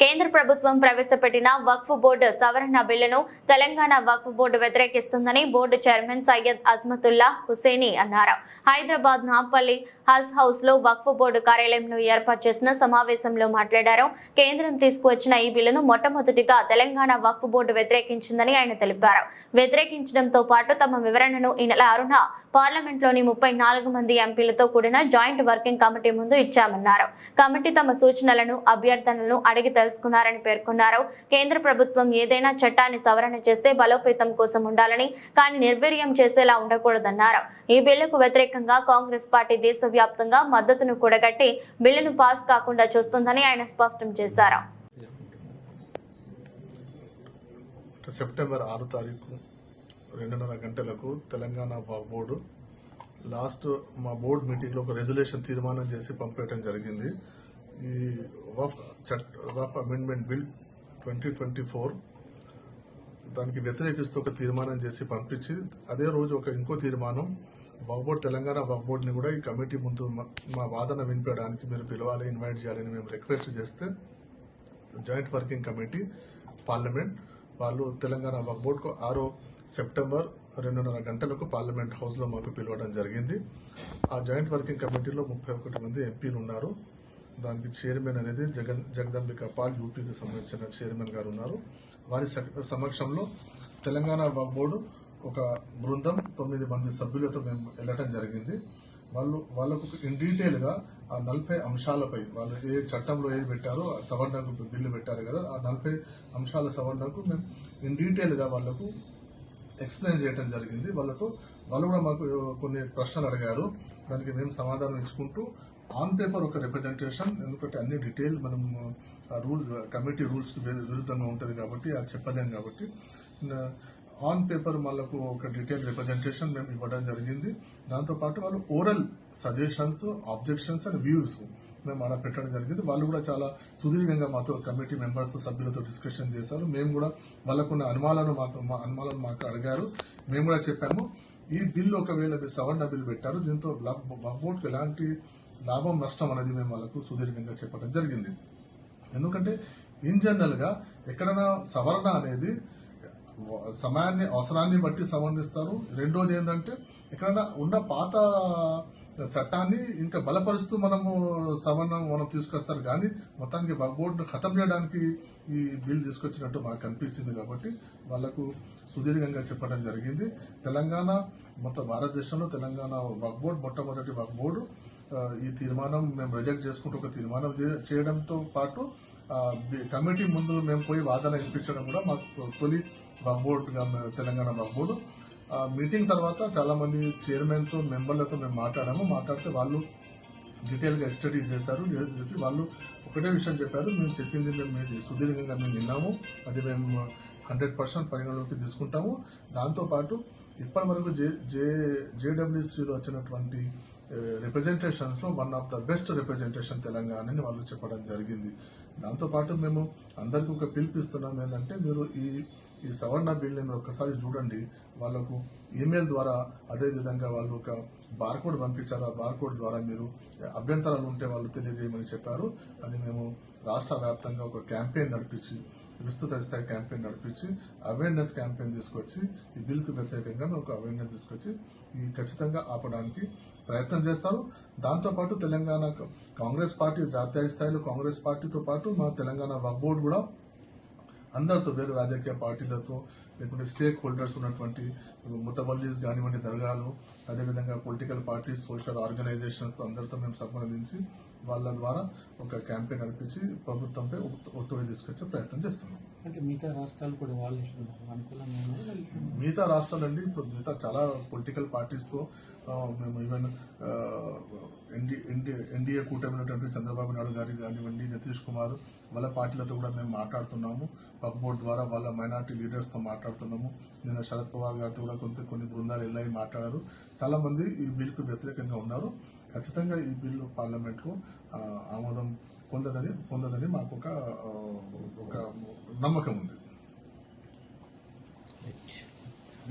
కేంద్ర ప్రభుత్వం ప్రవేశపెట్టిన వక్ఫ్ బోర్డు సవరణ బిల్లును తెలంగాణ వక్ఫ్ బోర్డు వ్యతిరేకిస్తుందని బోర్డు చైర్మన్ సయ్యద్ అజ్మతుల్లా హుసేని అన్నారు. హైదరాబాద్ నాంపల్లి హజ్ హౌస్లో వక్ఫ్ బోర్డు కార్యాలయంలో ఏర్పాటు చేసిన సమావేశంలో మాట్లాడారు. కేంద్రం తీసుకువచ్చిన ఈ బిల్లును మొట్టమొదటిగా తెలంగాణ వక్ఫ్ బోర్డు వ్యతిరేకించిందని ఆయన తెలిపారు. వ్యతిరేకించడంతో పాటు తమ వివరణను ఈ నెల ఆరున పార్లమెంట్లోని ముప్పై నాలుగు మంది ఎంపీలతో కూడిన జాయింట్ వర్కింగ్ కమిటీ ముందు ఇచ్చామన్నారు. కమిటీ తమ సూచనలను అభ్యర్థనలను అడిగి తెలుసుకున్నారని పేర్కొన్నారు. కేంద్ర ప్రభుత్వం ఏదైనా చట్టాన్ని సవరణ చేస్తే బలోపేతం కోసం ఉండాలని కానీ నిర్వీర్యం చేసేలా ఉండకూడదన్నారు. ఈ బిల్లుకు వ్యతిరేకంగా కాంగ్రెస్ పార్టీ దేశవ్యాప్తంగా మద్దతును కూడగట్టి బిల్లును పాస్ కాకుండా చూస్తుందని ఆయన స్పష్టం చేశారు. సెప్టెంబర్ ఆరు తారీఖు రెండున్నర గంటలకు తెలంగాణ బోర్డు లాస్ట్ మా బోర్డు మీటింగ్లో ఒక రెజల్యూషన్ తీర్మానం చేసి పంపేయడం జరిగింది. ఈ వఫ్ చట్ Waqf amendment bill twenty twenty four దానికి వ్యతిరేకిస్తూ ఒక తీర్మానం చేసి పంపించి అదే రోజు ఒక ఇంకో తీర్మానం వక్బోర్డ్ తెలంగాణ వక్బోర్డ్ని కూడా ఈ కమిటీ ముందు మా- మా వాదన వినిపించడానికి మీరు పిలవాలి ఇన్వైట్ చేయాలని మేము రిక్వెస్ట్ చేస్తే జాయింట్ వర్కింగ్ కమిటీ పార్లమెంట్ వాళ్ళు తెలంగాణ వక్బోర్డ్కు ఆరో సెప్టెంబర్ రెండున్నర గంటలకు పార్లమెంట్ హౌస్లో మాకు పిలవడం జరిగింది. ఆ జాయింట్ వర్కింగ్ కమిటీలో ముప్పై ఒకటి మంది ఎంపీలు ఉన్నారు. దానికి చైర్మన్ అనేది జగన్ జగదంబిక పాల్ యూపీకి సంబంధించిన చైర్మన్ గారు ఉన్నారు. వారి సమక్షంలో తెలంగాణ వక్ఫ్ బోర్డు ఒక బృందం తొమ్మిది మంది సభ్యులతో మేము వెళ్ళటం జరిగింది. వాళ్ళు వాళ్ళకు ఇన్ డీటెయిల్గా ఆ నలభై అంశాలపై వాళ్ళు ఏ చట్టంలో ఏది పెట్టారో ఆ సవరణకు బిల్లు పెట్టారు కదా ఆ నలభై అంశాల సవరణకు మేము ఇన్ డీటెయిల్గా వాళ్ళకు ఎక్స్ప్లెయిన్ చేయడం జరిగింది. వాళ్ళతో వాళ్ళు కూడా మాకు కొన్ని ప్రశ్నలు అడిగారు. దానికి మేము సమాధానం ఇచ్చుకుంటూ ఆన్ పేపర్ ఒక రిప్రజెంటేషన్ ఎందుకంటే అన్ని డీటెయిల్ మనం ఆ కమిటీ రూల్స్ విరుద్ధంగా ఉంటుంది కాబట్టి అది చెప్పలేం కాబట్టి ఆన్ పేపర్ వాళ్ళకు ఒక డీటెయిల్ రిప్రజెంటేషన్ మేము ఇవ్వడం జరిగింది. దాంతోపాటు వాళ్ళు oral suggestions objections and views మేము అలా పెట్టడం జరిగింది. వాళ్ళు కూడా చాలా సుదీర్ఘంగా మాతో కమిటీ మెంబర్స్తో సభ్యులతో డిస్కషన్ చేశారు. మేము కూడా వాళ్ళకున్న అనుమానాలను మాతో మా అనుమానాలు మాకు అడిగారు. మేము కూడా చెప్పాము ఈ బిల్ ఒకవేళ మీరు సవరణ బిల్ పెట్టారు దీంతో బోర్డుకు ఎలాంటి లాభం నష్టం అనేది మేము వాళ్ళకు సుదీర్ఘంగా చెప్పడం జరిగింది. ఎందుకంటే ఇన్ జనరల్గా ఎక్కడైనా సవరణ అనేది సమయాన్ని అవసరాన్ని బట్టి సవరణిస్తారు రెండోది ఏంటంటే ఎక్కడైనా ఉన్న పాత చట్టాన్ని ఇంకా బలపరుస్తూ మనము సవరణ మనం తీసుకొస్తారు. కానీ మొత్తానికి బోర్డును ఖతం చేయడానికి ఈ బిల్ తీసుకొచ్చినట్టు మాకు అనిపించింది కాబట్టి వాళ్ళకు సుదీర్ఘంగా చెప్పడం జరిగింది. తెలంగాణ మొత్తం భారతదేశంలో తెలంగాణ వక్ బోర్డు మొట్టమొదటి వక్ బోర్డు ఈ తీర్మానం మేము రిజెక్ట్ చేసుకుంటూ ఒక తీర్మానం చే- చేయడంతో పాటు కమిటీ ముందు మేము పోయి వాదన వినిపించడం కూడా మాకు తొలి వక్ఫ్ బోర్డు తెలంగాణ వక్ఫ్ బోర్డు ఆ, మీటింగ్ తర్వాత చాలా మంది మెంబర్లతో మేము మాట్లాడాము. మాట్లాడితే వాళ్ళు డీటెయిల్గా స్టడీ చేశారు. చేసి వాళ్ళు ఒకటే విషయం చెప్పారు. మేము చెప్పింది మేము సుదీర్ఘంగా మేము విన్నాము. అది మేము హండ్రెడ్ పర్సెంట్ పరిగణలోకి తీసుకుంటాము. దాంతోపాటు ఇప్పటి వరకు జే జే జేడబ్ల్యూసీలో వచ్చినటువంటి రిప్రజెంటేషన్స్లో one of the best representation Telangana అని వాళ్ళు చెప్పడం జరిగింది. దాంతోపాటు మేము అందరికీ ఒక పిలిపిస్తున్నాం ఏంటంటే మీరు ఈ ఈ సవర్ణ బిల్ని మీరు ఒకసారి చూడండి. వాళ్ళకు ఈమెయిల్ ద్వారా అదే విధంగా వాళ్ళు ఒక బార్కోడ్ పంపించారు. ఆ బార్కోడ్ ద్వారా మీరు అభ్యంతరాలు ఉంటే వాళ్ళు తెలియజేయమని చెప్పారు. అది మేము రాష్ట్ర వ్యాప్తంగా ఒక క్యాంపెయిన్ నడిపించి విస్తృత స్థాయి క్యాంపెయిన్ నడిపించి అవేర్నెస్ క్యాంపెయిన్ తీసుకొచ్చి ఈ బిల్కు వ్యతిరేకంగా మేము ఒక అవేర్నెస్ తీసుకొచ్చి ఈ ఖచ్చితంగా ఆపడానికి ప్రయత్నం చేస్తారు. దాంతోపాటు తెలంగాణ కాంగ్రెస్ పార్టీ జాతీయ స్థాయిలో కాంగ్రెస్ పార్టీతో పాటు మా తెలంగాణ వక్ బోర్డు కూడా అందరితో వేరు రాజకీయ పార్టీలతో లేకుంటే స్టేక్ హోల్డర్స్ ఉన్నటువంటి ముతవల్లీస్ కానివ్వండి దర్గాలు అదేవిధంగా పొలిటికల్ పార్టీస్ సోషల్ ఆర్గనైజేషన్స్తో అందరితో మేము సంప్రదించి వాళ్ళ ద్వారా ఒక క్యాంపెయిన్ నడిపించి ప్రభుత్వంపై ఒత్- ఒత్తిడి తీసుకొచ్చే ప్రయత్నం చేస్తున్నాం. అంటే మిగతా రాష్ట్రాలు కూడా వాళ్ళు మిగతా రాష్ట్రాలండి ఇప్పుడు మిగతా చాలా పొలిటికల్ పార్టీస్తో ఆ, మేము ఈవెన్ ఎన్డీఏ కూటమి ఉన్నటువంటి చంద్రబాబు నాయుడు గారి కానివ్వండి నితీష్ కుమార్ వాళ్ళ పార్టీలతో కూడా మేము మాట్లాడుతున్నాము. పబ్ బోర్డు ద్వారా వాళ్ళ మైనార్టీ లీడర్స్తో మాట్లాడుతున్నాము. నిన్న శరద్ పవార్ గారితో కూడా కొంత కొన్ని బృందాలు వెళ్ళాయి మాట్లాడారు. చాలా మంది ఈ బిల్కు వ్యతిరేకంగా ఉన్నారు. ఖచ్చితంగా ఈ బిల్లు పార్లమెంట్ ఆమోదం పొందదని పొందదని మాకు ఒక ఒక నమ్మకం ఉంది